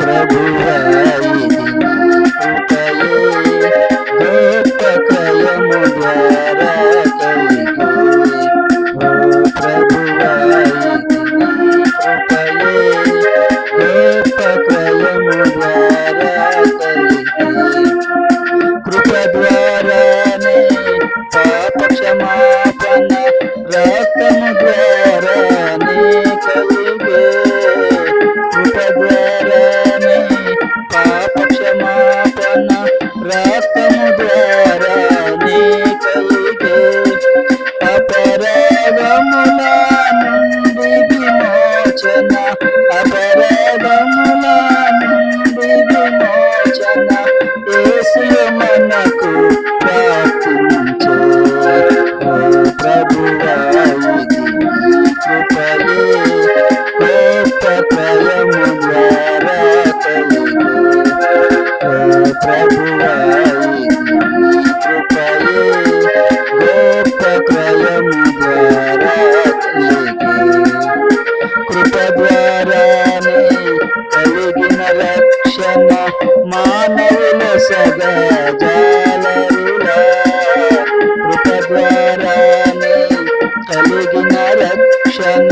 ప్రభువా ఇది కృపయే గొప్ప క్రయము ద్వారా Jana, a Barana. మానవుల సగజాలరులా కృప కలిగిన రక్షణ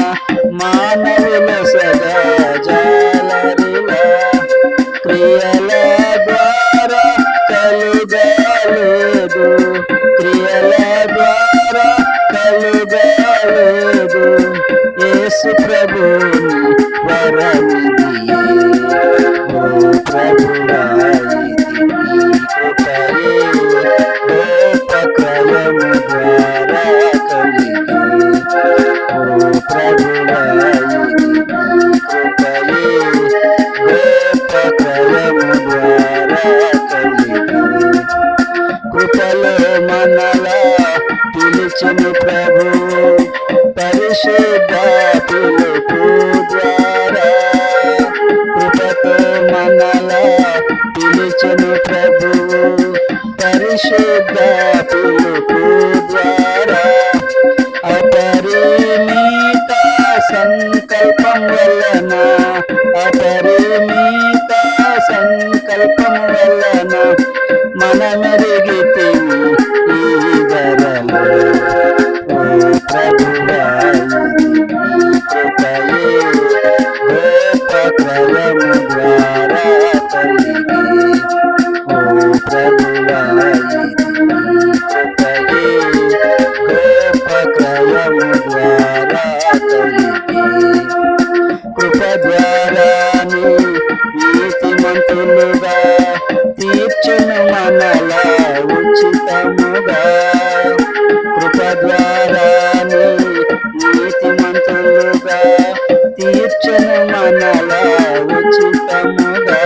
మానవుల సగజాలరులా క్రియల ద్వారా కలుగలేదు. క్రియల ద్వారా కలుగలేదు. యేసు ప్రభుని వరమిదియే కృపలో మనలా పిలిచిన ప్రభు పరిశుద్ధ పిలుపు ద్వారా కృపతో మనలా పిలిచిన ప్రభు పరిశుద్ధ పిలుపు సంకల్పం వలన మనమెరిగితే వంతులుగా తీర్చును మనల ఉచితముగా కృప ద్వారా నీతిమంతులుగా తీర్చును మనల ఉచితముగా